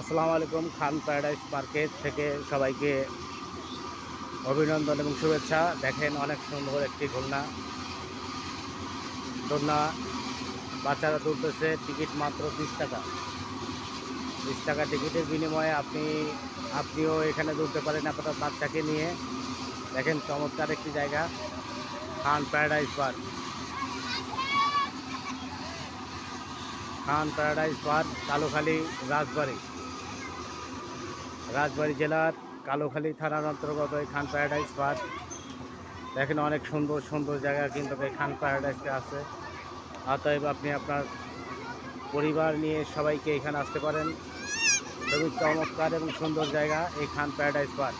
আসসালামু আলাইকুম, খান paradise market থেকে সবাইকে অভিনন্দন এবং শুভেচ্ছা। দেখেন অনেক সুন্দর একটি খুলনা দোলনা বাচ্চারা তুলতেছে, টিকিট মাত্র বিশ টাকা। বিশ টাকা টিকিটের বিনিময়ে আপনি, আপনিও এখানে তুলতে পারেন আপনার বাচ্চাকে নিয়ে। দেখেন চমৎকার একটি জায়গা, Khan paradise park. Khan paradise park, Kalukhali Rajbari. Rajbari জেলার কালোখালী থানার অন্তর্গত এই খান প্যারাডাইস পার্ক। দেখেন অনেক সুন্দর সুন্দর জায়গা কিন্তু এই খান প্যারাডাইসে আছে। অতএব আপনি আপনার পরিবার নিয়ে সবাইকে এখানে আসতে পারেন। খুবই চমৎকার এবং সুন্দর জায়গা এই খান প্যারাডাইস পার্ক।